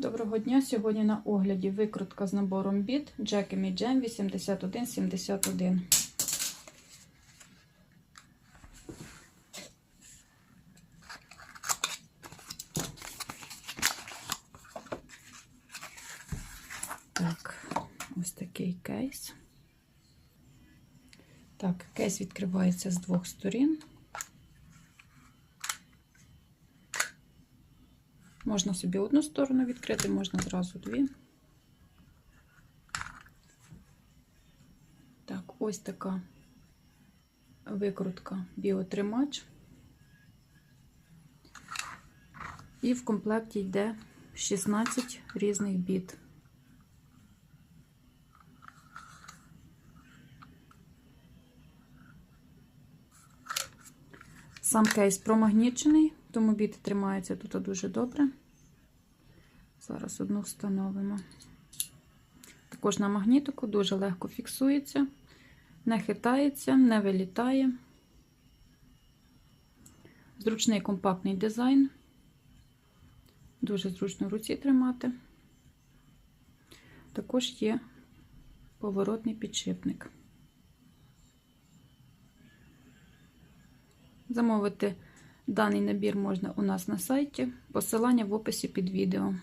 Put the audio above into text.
Доброго дня! Сьогодні на огляді викрутка з набором біт Jackie Jam 8171. Так, ось такий кейс. Так, кейс відкривається з двох сторін. Можна собі одну сторону відкрити, можна зразу дві. Так, ось така викрутка біотримач. І в комплекті йде 16 різних біт. Сам кейс промагнічений, тому біти тримаються тут дуже добре. Зараз одну встановимо. Також на магнітику дуже легко фіксується, не хитається, не вилітає. Зручний компактний дизайн. Дуже зручно в руці тримати. Також є поворотний підшипник. Замовити даний набір можна у нас на сайті. Посилання в описі під відео.